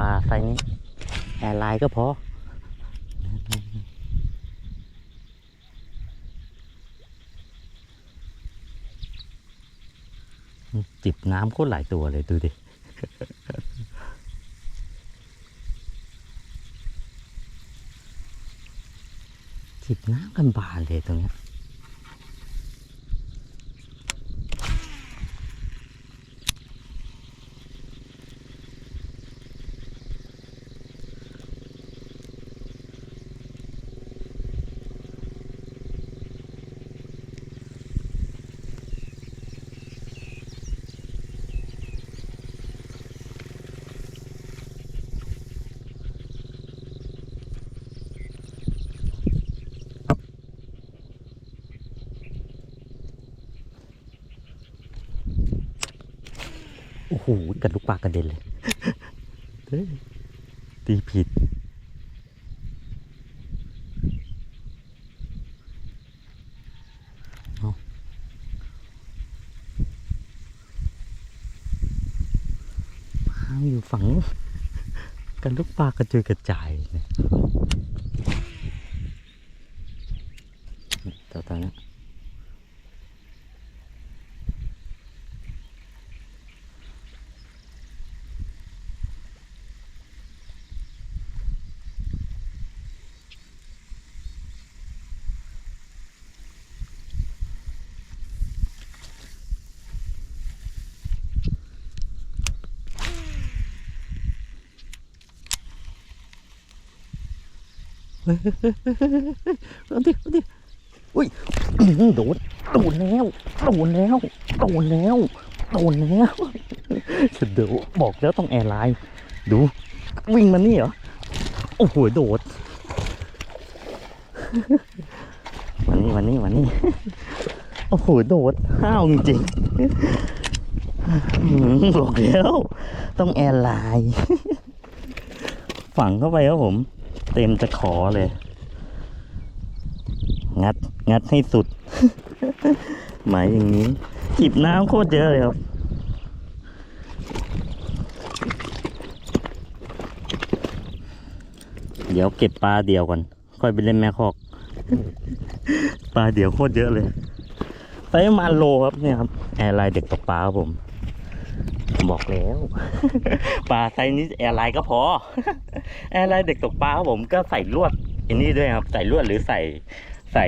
ลาไซนี้แอร์ไลน์ก็พอ จิบน้ำโคตรหลายตัวเลยดูดิจิบน้ำกันบานเลยตรงนี้ โอ้โหกัดลูกปลากระเด็นเลยเฮ้ยตีผิดเอาปลาอยู่ฝั่งกันลูกปลากระจุยกระจายเลยตัวตอนนี้ เอาดิเอาดิอุ้ยโดนโดนแล้วโดนแล้วโดนแล้วโดนแล้วฉันเดี๋ยวบอกแล้วต้องแอร์ไลน์ดู วิ่งมานี่เหรอ โอ้โหโดดวันนี้วันนี้วันนี้โอ้โหโดดห้าวจริงหือบอกแล้ว ต้องแอร์ไลน์ฝังเข้าไปครับผม เต็มจะขอเลย งัด งัดให้สุด หมายอย่างนี้จิบน้ำโคตรเยอะเลยครับ เดี๋ยวเก็บปลาเดียวก่อน ค่อยไปเล่นแม่คอก ปลาเดียวโคตรเยอะเลยไซส์ประมาณโลครับเนี่ยครับ แอร์ไลน์เด็กตกปลาครับผม บอกแล้วปลาไซส์นี้แอร์ไลน์ก็พอ แอร์ไลน์เด็กตกปลาครับผมก็ใส่ลวดอันนี้ด้วยครับ ใส่ลวดหรือใส่ใส่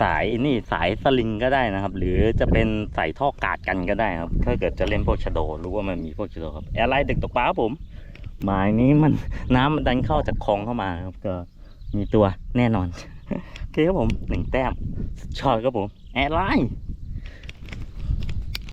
สายอันนี่สายสลิงก็ได้นะครับ หรือจะเป็นใส่ท่อกาดกันก็ได้ครับ ถ้าเกิดจะเล่นพวกชะโดรู้ว่ามันมีพวกชะโดครับแอร์ไลน์เด็กตกปลาครับผมหมายนี้มันน้ำมันดันเข้าจากคลองเข้ามาครับก็มีตัวแน่นอนโอเคครับผมหนึ่งแต้มชอตครับผมแอร์ไลน์